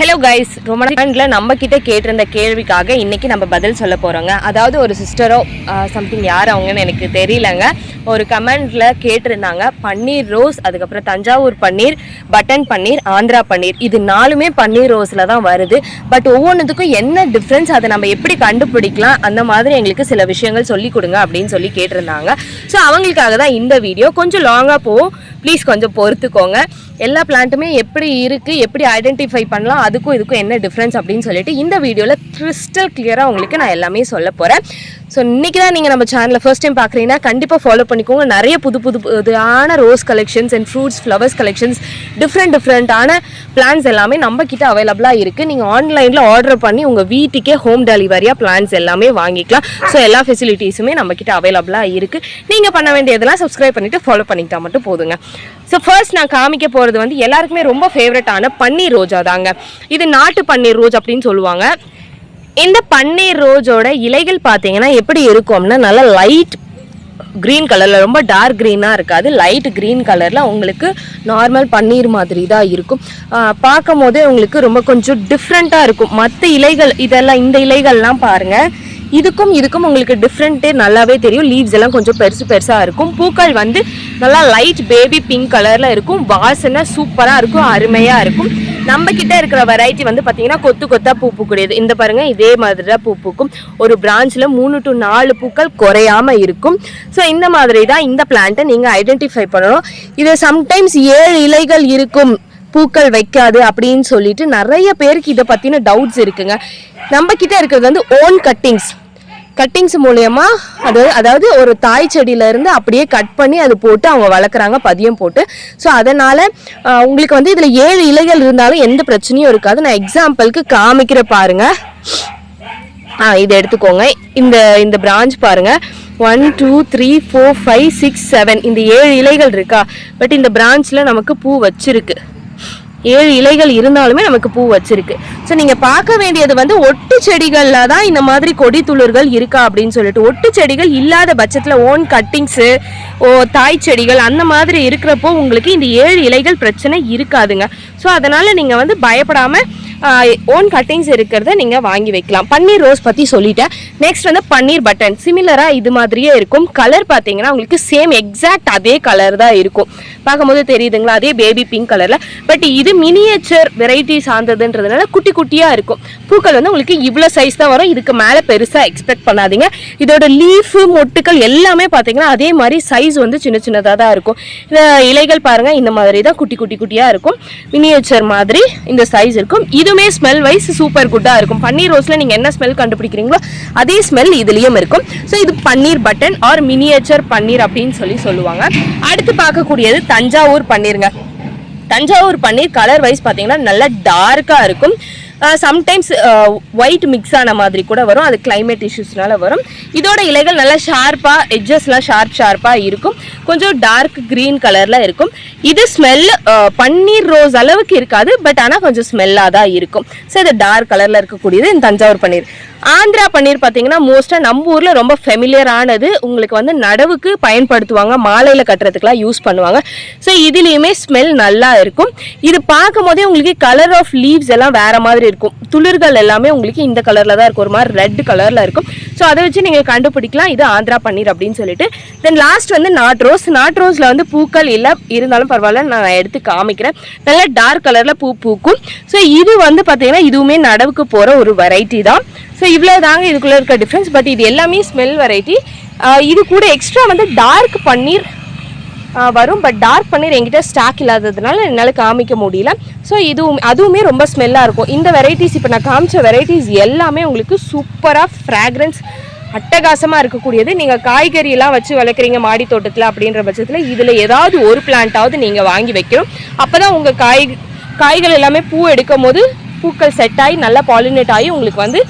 Hello guys ரொம்ப நாட்களில் நம்ம கிட்ட கேட்டிருந்த கேள்விக்காக இன்னைக்கு நம்ம பதில் சொல்ல போறோங்க. அதாவது ஒரு சிஸ்டரோ சம்திங் யார் அவங்கன்னு எனக்கு தெரியலங்க. ஒரு கமெண்ட்ல கேட்டிருந்தாங்க பன்னீர் ரோஸ் அதுக்கப்புறம் தஞ்சாவூர் பன்னீர் பட்டன் பன்னீர் ஆந்திரா பன்னீர். இது நாலுமே பன்னீர் ரோஸ்ல தான் வருது. பட் ஒவ்வொன்றுத்துக்கும் என்ன டிஃப்ரென்ஸ் அதை நம்ம எப்படி கண்டுபிடிக்கலாம்? அந்த மாதிரி எங்களுக்கு சில விஷயங்கள் சொல்லி கொடுங்க அப்படின்னு சொல்லி கேட்டிருந்தாங்க. ஸோ அவங்களுக்காக தான் இந்த வீடியோ கொஞ்சம் லாங்காக போகும் ப்ளீஸ் கொஞ்சம் பொறுத்துக்கோங்க. எல்லா பிளான்ட்டுமே எப்படி இருக்குது எப்படி ஐடென்டிஃபை பண்ணலாம்? அதுக்கும் இதுக்கும் என்ன டிஃப்ரென்ஸ் அப்படின்னு சொல்லிட்டு இந்த வீடியோவில் கிறிஸ்டல் கிளியராக உங்களுக்கு நான் எல்லாமே சொல்ல போகிறேன் ஸோ இன்றைக்கி தான் நீங்கள் நம்ம சேனலில் ஃபர்ஸ்ட் டைம் பார்க்குறீங்கன்னா கண்டிப்பாக ஃபாலோ பண்ணிக்கோங்க. நிறைய புது புது புதுயான rose collections and fruits flowers collections different டிஃப்ரெண்ட்டான பிளான்ஸ் எல்லாமே நம்ம கிட்ட அவைலபிளாக இருக்குது நீங்கள் ஆன்லைனில் ஆர்டர் பண்ணி உங்கள் வீட்டுக்கே ஹோம் டெலிவரியாக பிளான்ஸ் எல்லாமே வாங்கிக்கலாம். ஸோ எல்லா ஃபெசிலிட்டிஸுமே நம்ம கிட்ட அவைலபிளாக இருக்குது நீங்கள் பண்ண வேண்டியதெல்லாம் சப்ஸ்கிரைப் பண்ணிவிட்டு ஃபாலோ பண்ணிக்கிட்டா மட்டும் போதுங்க. ஸோ ஃபர்ஸ்ட் நான் காமிக்க போகிறது வந்து எல்லாருக்குமே ரொம்ப ஃபேவரட்டான பன்னீர் ரோஜா தாங்க. இது நாட்டு பன்னீர் ரோஜ் அப்படின்னு சொல்லுவாங்க. இந்த பன்னீர் ரோஜோட இலைகள் பார்த்தீங்கன்னா எப்படி இருக்கும்னா நல்லா லைட் க்ரீன் கலரில் ரொம்ப டார்க் க்ரீனாக இருக்காது. லைட் க்ரீன் கலரில் உங்களுக்கு நார்மல் பன்னீர் மாதிரி தான் இருக்கும். பார்க்கும் போதே உங்களுக்கு ரொம்ப கொஞ்சம் டிஃப்ரெண்ட்டாக இருக்கும். மற்ற இலைகள் இதெல்லாம் இந்த இலைகள்லாம் பாருங்கள் இதுக்கும் இதுக்கும் உங்களுக்கு டிஃப்ரெண்ட்டே நல்லாவே தெரியும். லீவ்ஸ் எல்லாம் கொஞ்சம் பெருசு பெருசாக இருக்கும். பூக்கள் வந்து நல்லா லைட் பேபி பிங்க் கலரில் இருக்கும். வாசனை சூப்பராக இருக்கும். அருமையாக இருக்கும். நம்ம கிட்ட இருக்கிற வெரைட்டி வந்து பார்த்தீங்கன்னா கொத்து கொத்தா பூ பூக்கூடியது இந்த பாருங்க இதே மாதிரி தான் பூ பூக்கும். ஒரு பிரான்ச்சில் மூணு டு நாலு பூக்கள் குறையாம இருக்கும். ஸோ இந்த மாதிரி தான் இந்த பிளான்ட்டை நீங்கள் ஐடென்டிஃபை பண்ணணும். இது சம்டைம்ஸ் ஏழு இலைகள் இருக்கும். பூக்கள் வைக்காது அப்படின்னு சொல்லிட்டு நிறைய பேருக்கு இதை பற்றின டவுட்ஸ் இருக்குங்க. நம்ம கிட்ட இருக்கிறது வந்து ஓன் கட்டிங்ஸ் கட்டிங்ஸ் மூலயமா அது அதாவது ஒரு தாய் செடியில இருந்து அப்படியே கட் பண்ணி அது போட்டு அவங்க வளர்க்குறாங்க பதியம் போட்டு. ஸோ அதனால் உங்களுக்கு வந்து இதில் ஏழு இலைகள் இருந்தாலும் எந்த பிரச்சனையும் இருக்காது. நான் எக்ஸாம்பிளுக்கு காமிக்கிற பாருங்க. ஆ இதை எடுத்துக்கோங்க. இந்த இந்த பிரான்ச் பாருங்கள் one two three four five six seven இந்த ஏழு இலைகள் இருக்கா? பட் இந்த பிரான்ச்சில் நமக்கு பூ வச்சிருக்கு. ஏழு இலைகள் இருந்தாலுமே நமக்கு பூ வச்சிருக்கு. ஸோ நீங்கள் பார்க்க வேண்டியது வந்து ஒட்டு செடிகளில் தான் இந்த மாதிரி கொடி துளிர்கள் இருக்கா அப்படின்னு சொல்லிட்டு ஒட்டு செடிகள் இல்லாத பட்சத்தில் ஓன் கட்டிங்ஸு ஓ தாய் செடிகள் அந்த மாதிரி இருக்கிறப்போ உங்களுக்கு இந்த ஏழு இலைகள் பிரச்சனை இருக்காதுங்க. ஸோ அதனால் நீங்கள் வந்து பயப்படாமல் ஓன் கட்டிங்ஸ் இருக்கிறத நீங்கள் வாங்கி வைக்கலாம். பன்னீர் ரோஸ் பற்றி சொல்லிட்டேன். நெக்ஸ்ட் வந்து பன்னீர் பட்டன். சிமிலராக இது மாதிரியே இருக்கும். கலர் பார்த்தீங்கன்னா உங்களுக்கு சேம் எக்ஸாக்ட் அதே கலர் தான் இருக்கும். பார்க்கும்போது தெரியுதுங்களா? அதே பேபி பிங்க் கலரில் பட் இது மினியேச்சர் வெரைட்டி சார்ந்ததுன்றதுனால குட்டி குட்டியாக இருக்கும். பூக்கள் வந்து உங்களுக்கு இவ்வளோ சைஸ் தான் வரும். இதுக்கு மேலே பெருசாக எக்ஸ்பெக்ட் பண்ணாதீங்க. இதோட லீஃபு மொட்டுக்கள் எல்லாமே பார்த்தீங்கன்னா அதே மாதிரி சைஸ் வந்து சின்ன சின்னதாக தான் இருக்கும். இந்த இலைகள் பாருங்கள் இந்த மாதிரி தான் குட்டி குட்டி குட்டியாக இருக்கும். மினியேச்சர் மாதிரி இந்த சைஸ் இருக்கும். இது ரெண்டுமே ஸ்மெல் வைஸ் சூப்பர் குட்டாக இருக்கும். பன்னீர் ரோஸில் நீங்கள் என்ன ஸ்மெல் கண்டுபிடிக்கிறீங்களோ அதே ஸ்மெல் இதுலேயும் இருக்கும். ஸோ இது பன்னீர் பட்டன் ஆர் மினியேச்சர் பன்னீர் அப்படின்னு சொல்லி சொல்லுவாங்க. அடுத்து பார்க்கக்கூடியது தஞ்சாவூர் பன்னீருங்க. தஞ்சாவூர் பன்னீர் கலர் வைஸ் பார்த்தீங்கன்னா நல்லா டார்க்காக இருக்கும். சம்டைம்ஸ் ஒயிட் மிக்ஸ் ஆன மாதிரி கூட வரும். அது கிளைமேட் இஷ்யூஸ்னால வரும். இதோட இலைகள் நல்லா ஷார்ப்பாக எட்ஜஸ்லாம் ஷார்ப் ஷார்ப்பாக இருக்கும். கொஞ்சம் டார்க் க்ரீன் கலரில் இருக்கும். இது ஸ்மெல் பன்னீர் ரோஸ் அளவுக்கு இருக்காது பட் ஆனால் கொஞ்சம் ஸ்மெல்லாக தான் இருக்கும். ஸோ இது டார்க் கலரில் இருக்கக்கூடியது இந்த தஞ்சாவூர் பன்னீர். ஆந்திரா பன்னீர் பார்த்தீங்கன்னா மோஸ்ட்டாக நம்ம ஊரில் ரொம்ப ஃபெமிலியரானது உங்களுக்கு வந்து நடவுக்கு பயன்படுத்துவாங்க மாலையில் கட்டுறதுக்குலாம் யூஸ் பண்ணுவாங்க. ஸோ இதுலேயுமே ஸ்மெல் நல்லா இருக்கும். இது பார்க்கும் போதே உங்களுக்கு கலர் ஆஃப் லீவ்ஸ் எல்லாம் வேறு மாதிரி இருக்கும். துளிர்கள் எல்லாமே உங்களுக்கு இந்த கலரில் தான் இருக்கும். ஒரு மாதிரி ரெட் கலரில் இருக்கும். ஸோ அதை வச்சு நீங்கள் கண்டுபிடிக்கலாம். இது ஆந்திரா பன்னீர் அப்படின்னு சொல்லிட்டு. தென் லாஸ்ட் வந்து நாட் ரோஸ். நாட் ரோஸில் வந்து பூக்கள் இல்லை. இருந்தாலும் பரவாயில்ல. நான் எடுத்து காமிக்கிறேன். நல்லா டார்க் கலரில் பூ பூக்கும். ஸோ இது வந்து பார்த்தீங்கன்னா இதுவுமே நடவுக்கு போகிற ஒரு வெரைட்டி தான். ஸோ இவ்வளோ தாங்க இதுக்குள்ளே இருக்க டிஃப்ரென்ஸ் பட் இது எல்லாமே ஸ்மெல் வெரைட்டி இது கூட எக்ஸ்ட்ரா வந்து டார்க் பன்னீர் வரும். பட் டார்க் பன்னீர் என்கிட்ட ஸ்டாக் இல்லாததுனால என்னால் காமிக்க முடியல. ஸோ இதுவும் அதுவுமே ரொம்ப ஸ்மெல்லாக இருக்கும். இந்த வெரைட்டிஸ் இப்போ நான் காமிச்ச வெரைட்டிஸ் எல்லாமே உங்களுக்கு சூப்பராக ஃப்ராக்ரன்ஸ் அட்டகாசமாக இருக்கக்கூடியது. நீங்கள் காய்கறியெல்லாம் வச்சு வளர்க்குறீங்க மாடி தோட்டத்தில் அப்படின்ற பட்சத்தில் இதில் ஏதாவது ஒரு பிளான்ட்டாவது நீங்கள் வாங்கி வைக்கணும். அப்போ தான் உங்கள் காய் காய்கள் எல்லாமே பூ எடுக்கும் போது பூக்கள் செட் ஆகி நல்லா பாலினேட் ஆகி உங்களுக்கு வந்து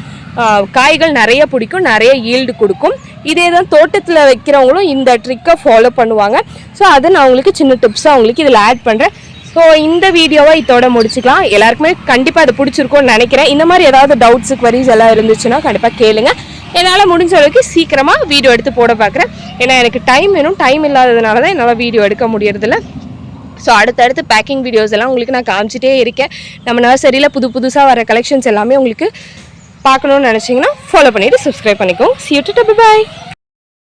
காய்கள் நிறைய பிடிக்கும் நிறைய ஈல்டு கொடுக்கும். இதே தான் தோட்டத்தில் வைக்கிறவங்களும் இந்த ட்ரிக்கை ஃபாலோ பண்ணுவாங்க. ஸோ அதை நான் உங்களுக்கு சின்ன டிப்ஸாக உங்களுக்கு இதில் ஆட் பண்ணுறேன் ஸோ இந்த வீடியோவை இதோட முடிச்சுக்கலாம். எல்லாருக்குமே கண்டிப்பாக அது பிடிச்சிருக்கும்னு நினைக்கிறேன். இந்த மாதிரி ஏதாவது டவுட்ஸு குவரிஸ் எல்லாம் இருந்துச்சுன்னா கண்டிப்பாக கேளுங்க. என்னால் முடிஞ்ச அளவுக்கு சீக்கிரமாக வீடியோ எடுத்து போட பார்க்குறேன் ஏன்னா எனக்கு டைம் வேணும். டைம் இல்லாததுனால தான் என்னால் வீடியோ எடுக்க முடியறதில்ல. ஸோ அடுத்தடுத்து பேக்கிங் வீடியோஸ் எல்லாம் உங்களுக்கு நான் காமிச்சிட்டே இருக்கேன். நம்ம நர்சரியில் புது புதுசாக வர கலெக்ஷன்ஸ் எல்லாமே உங்களுக்கு பார்க்கணுன்னு நினச்சிங்கன்னா ஃபாலோ பண்ணிவிட்டு சப்ஸ்கிரைப் பண்ணிக்கோங்க. C you to bye